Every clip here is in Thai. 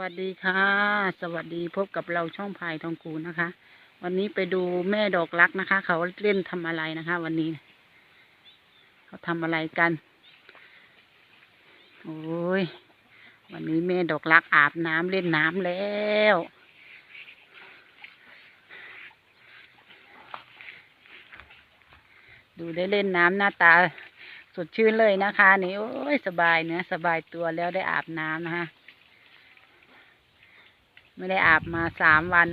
วัสดีค่ะ สวัสดีพบกับเราช่องพายทองคูนะคะ วันนี้ไปดูแม่ดอกรักนะคะ เขาเล่นทำอะไรนะคะ วันนี้ เขาทำอะไรกัน โอ้ยวันนี้แม่ดอกรักอาบน้ำเล่นน้ำแล้ว ดูได้เล่นน้ำหน้าตา สดชื่นเลยนะคะนี่โอ้ยสบายเนื้อสบายตัวแล้วได้อาบน้ำนะคะ ไม่ได้อาบมาสามวัน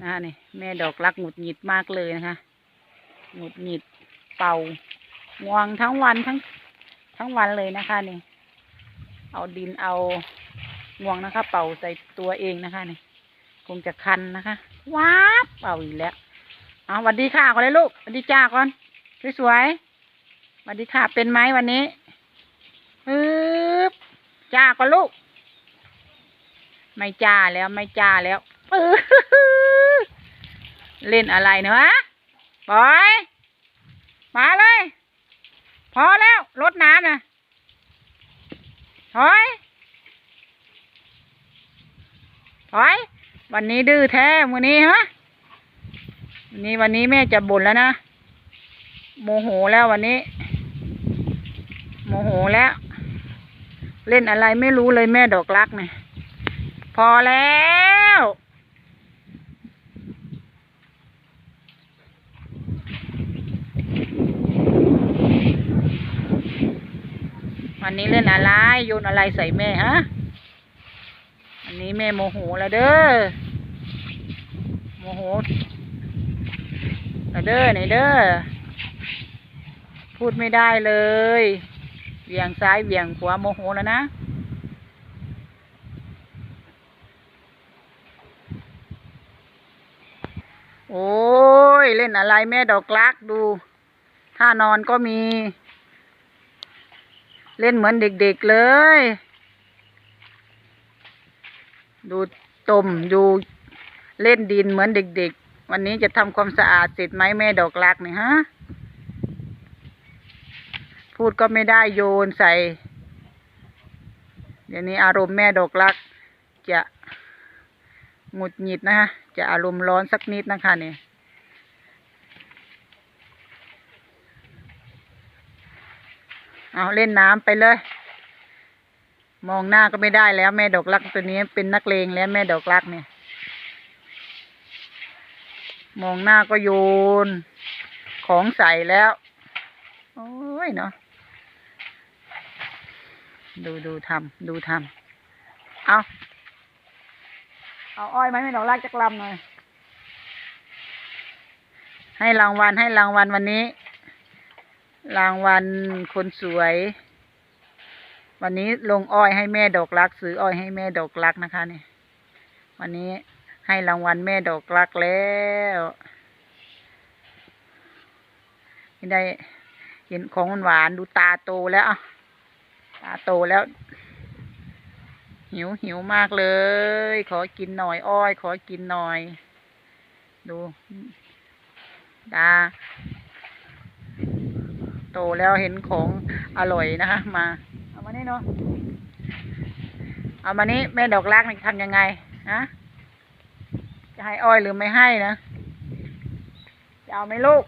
นะคะนี่แม่ดอกรักหงุดหงิดมากเลยนะคะหงุดหงิดเป่างวงทั้งวันทั้งทั้งวันเลยนะคะนี่ เอาดินเอางวงนะคะ เป่าใส่ตัวเองนะคะนี่คงจะคันนะคะว้าบเป่าอีกแล้วเอาสวัสดีค่ะก่อนเลยลูกสวัสดีจ้าก่อนสวยๆสวัสดีค่ะเป็นไหมวันนี้ฮึบจ้าก่อนลูก ไม่จ้าแล้วไม่จ้าแล้วเล่นอะไรเนอะบอยมาเลย พอแล้วรดน้ำนะถอยถอยวันนี้ดื้อแท้วันนี้ฮะวันนี้วันนี้แม่จะบ่นแล้วนะโมโหแล้ววันนี้ โมโหแล้ว เล่นอะไรไม่รู้เลยแม่ดอกรักเนี่ย พอแล้ว วันนี้เล่นอะไรโยนอะไรใส่แม่ฮะอันนี้แม่โมโหแล้วเด้อโมโหแล้วเด้อไหนเด้อพูดไม่ได้เลยเหวี่ยงซ้ายเหวี่ยงขวาโมโหแล้วนะ โอ้ย เล่นอะไรแม่ดอกลักดูท่านอนก็มี เล่นเหมือนเด็กๆเลย ดูตมดูเล่นดินเหมือนเด็กๆ วันนี้จะทำความสะอาดเสร็จไหมแม่ดอกลักเนี่ยฮะ พูดก็ไม่ได้โยนใส่ เดี๋ยวนี้อารมณ์แม่ดอกลักจะหงุดหงิดนะคะ จะอารมณ์ร้อนสักนิดนะคะเนี่ยเอาเล่นน้ำไปเลย มองหน้าก็ไม่ได้แล้วแม่ดอกรักตัวนี้เป็นนักเลงแล้วแม่ดอกรักเนี่ย มองหน้าก็โยน ของใส่แล้ว โอ้ยเนาะดูดูทำดูทำเอา เอาอ้อยไหมไม่ดอกลากจักลำหน่อย ให้รางวัลให้รางวัลวันนี้ รางวัลคนสวย วันนี้ลงอ้อยให้แม่ดอกรักซื้ออ้อยให้แม่ดอกรักนะคะเนี่ยวันนี้ให้รางวัลแม่ดอกรักแล้วไม่ได้เห็นของหวานดูตาโตแล้วตาโตแล้ว หิวหิวมากเลย ขอกินหน่อย อ้อย ขอกินหน่อย ดูดาโตแล้วเห็นของอร่อยนะคะ มา เอามานี่เนาะเอามานี่แม่ดอกรักนี่ทำยังไงฮะจะให้อ้อยหรือไม่ให้นะจะเอาไหมลูก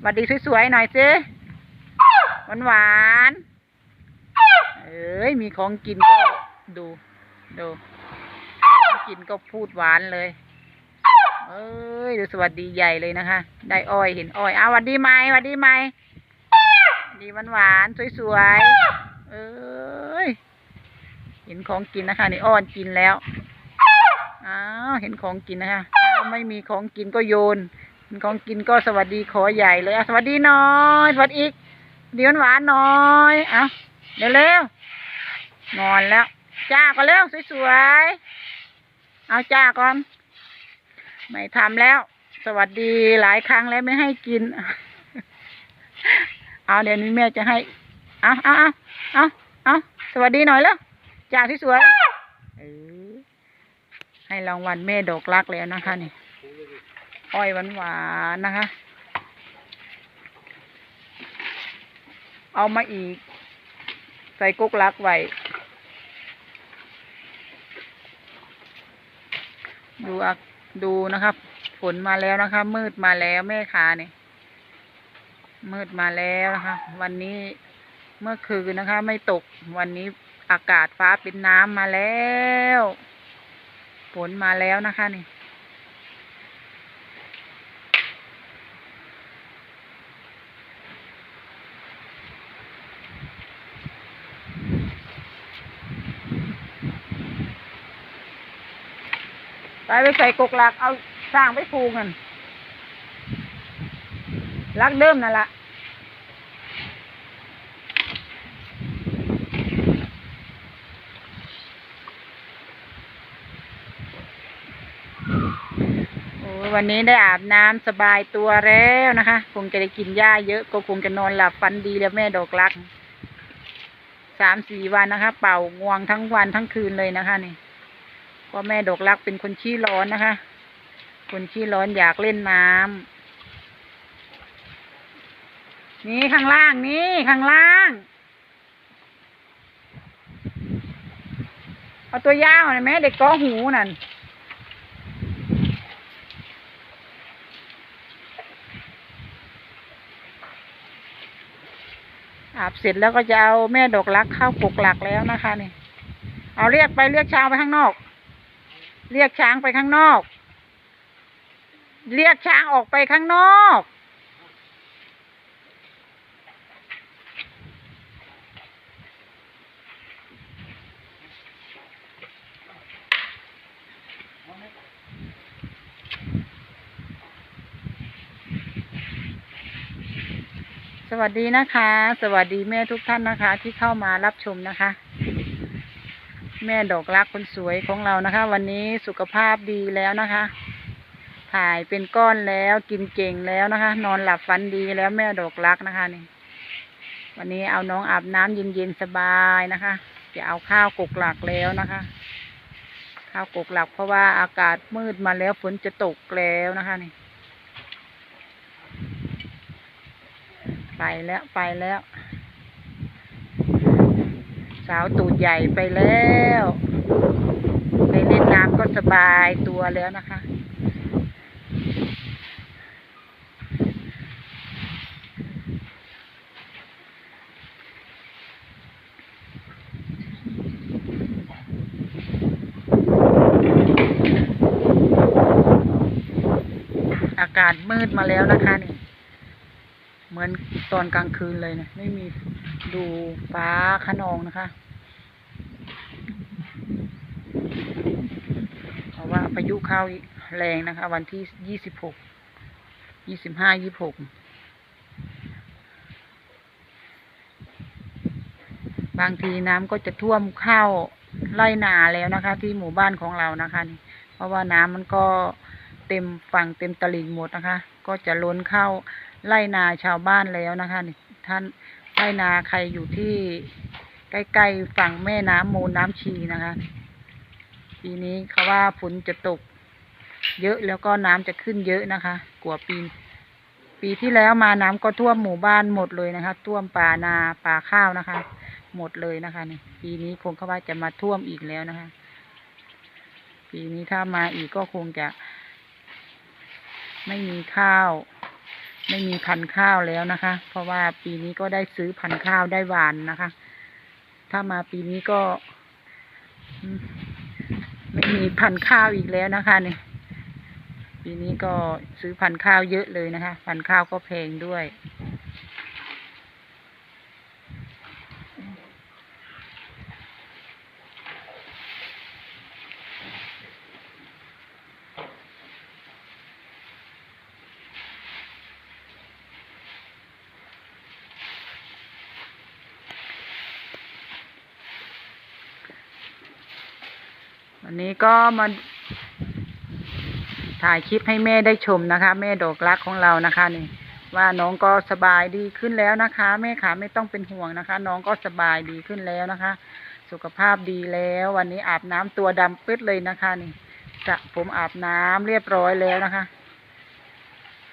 หวัดดีสวยๆหน่อยสิหวานหวานเอ้ยมีของกินก็ ดู ดูขอกินก็พูดหวานเลย เอ้ยดูสวัสดีใหญ่เลยนะคะ ได้อ้อยเห็นอ้อยอ้าวสวัสดีไหมสวัสดีไหมดีหวานหวานๆสวยๆ เอ้ย เห็นของกินนะคะนี่อ้อนกินแล้ว อ้าวเห็นของกินนะคะถ้าไม่มีของกินก็โยนเห็นของกินก็สวัสดีขอใหญ่เลยอะสวัสดีน้อยสวัสดีอีกเดี๋ยวหวานๆน้อย เอาเร็วเร็วๆนอนแล้ว จ้าก็เร็วสวยๆ เอาจ้าก่อน ไม่ทำแล้ว สวัสดีหลายครั้งแล้วไม่ให้กิน เอาเดี๋ยวนี้แม่จะให้ เอาเอาเอาเอาเอาสวัสดีหน่อยแล้วจ่าที่สวยเออให้รางวัลแม่ดอกรักแล้วนะคะนี่ อ้อยหวานหวานๆนะคะ เอามาอีก ใส่กุ๊กรักไว้ ดูอะดูนะครับ ฝนมาแล้วนะคะ มืดมาแล้วแม่ขาเนี่ย มืดมาแล้วนะคะ วันนี้เมื่อคืนนะคะ ไม่ตกวันนี้อากาศฟ้าเป็นน้ำมาแล้ว ฝนมาแล้วนะคะนี่ ไปไปใส่กกหลักเอาสร้างไปผูกกันลักเดิมนั่นละโอ้วันนี้ได้อาบน้ำสบายตัวแล้วนะคะ คงจะได้กินหญ้าเยอะก็คงจะนอนหลับฝันดีแล้วแม่ดอกรักสามสี่วันนะคะ เป่างวงทั้งวันทั้งคืนเลยนะคะนี่ พราะแม่ดอกรักเป็นคนขี้ร้อนนะคะ คนขี้ร้อนอยากเล่นน้ำนี่ข้างล่างนี่ข้างล่าง เอาตัวยาวหน่อยแม่เด็กก้อหูนั่นอาบเสร็จแล้วก็จะเอาแม่ดอกรักเข้ากกหลักแล้วนะคะนี่ เอาเรียกไปเรียกชางไปข้างนอก เรียกช้างไปข้างนอก เรียกช้างออกไปข้างนอก สวัสดีนะคะ สวัสดีแม่ทุกท่านนะคะ ที่เข้ามารับชมนะคะ แม่ดอกรักคนสวยของเรานะคะ วันนี้สุขภาพดีแล้วนะคะ ถ่ายเป็นก้อนแล้วกินเก่งแล้วนะคะ นอนหลับฝันดีแล้วแม่ดอกรักนะคะนี่ วันนี้เอาน้องอาบน้ำเย็นๆสบายนะคะจะเอาข้าวกกหลักแล้วนะคะ ข้าวกกหลักเพราะว่าอากาศมืดมาแล้วฝนจะตกแล้วนะคะนี่ ไปแล้วไปแล้ว สาวตูดใหญ่ไปแล้ว ไปเล่นน้ำก็สบายตัวแล้วนะคะ อากาศมืดมาแล้วนะคะนี่ เหมือนตอนกลางคืนเลยนะไม่มี ดูฟ้าขนองนะคะ เพราะว่าพายุเข้าแรงนะคะ วันที่ยี่สิบหก ยี่สิบห้ายี่หก บางทีน้ำก็จะท่วมเข้าไร่นาแล้วนะคะ ที่หมู่บ้านของเรานะคะนี่เพราะว่าน้ำมันก็เต็มฝั่งเต็มตลิ่งหมดนะคะ ก็จะล้นเข้าไร่นาชาวบ้านแล้วนะคะนี่ท่าน ไร่นาใครอยู่ที่ใกล้ๆฝั่งแม่น้ำมูลน้ำชีนะคะ ปีนี้เขาว่าฝนจะตก เยอะแล้วก็น้ำจะขึ้นเยอะนะคะกว่าปีปีที่แล้วมาน้ำก็ท่วมหมู่บ้านหมดเลยนะคะ ท่วมป่านาป่าข้าวนะคะ หมดเลยนะคะนี่ปีนี้คงเขาว่าจะมาท่วมอีกแล้วนะคะ ปีนี้ถ้ามาอีกก็คงจะ ไม่มีข้าว ไม่มีพันธุ์ข้าวแล้วนะคะ เพราะว่าปีนี้ก็ได้ซื้อพันธุ์ข้าวได้หวานนะคะ ถ้ามาปีนี้ก็ ไม่มีพันธุ์ข้าวอีกแล้วนะคะเนี่ยปีนี้ก็ซื้อพันธุ์ข้าวเยอะเลยนะคะ พันธุ์ข้าวก็แพงด้วย วันนี้ก็มาถ่ายคลิปให้แม่ได้ชมนะคะ แม่ดอกรักของเรานะคะนี่ ว่าน้องก็สบายดีขึ้นแล้วนะคะ แม่ขาไม่ต้องเป็นห่วงนะคะ น้องก็สบายดีขึ้นแล้วนะคะ สุขภาพดีแล้ว วันนี้อาบน้ำตัวดำปึ๊ดเลยนะคะนี่สระผมอาบน้ำเรียบร้อยแล้วนะคะ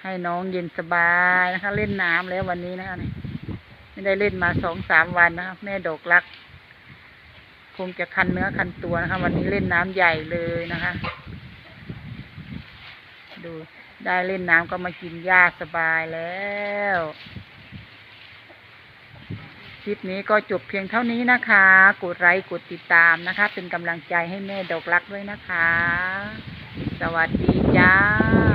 ให้น้องเย็นสบายนะคะ เล่นน้ำแล้ววันนี้นะคะนี่ไม่ได้เล่นมาสองสามวันนะคะแม่ดอกรัก คงจะคันเนื้อคันตัวนะคะ วันนี้เล่นน้ำใหญ่เลยนะคะ ดูได้เล่นน้ำก็มากินหญ้าสบายแล้วคลิปนี้ก็จบเพียงเท่านี้นะคะ กดไลค์กดติดตามนะคะ เป็นกำลังใจให้แม่ดอกรักด้วยนะคะ สวัสดีจ้า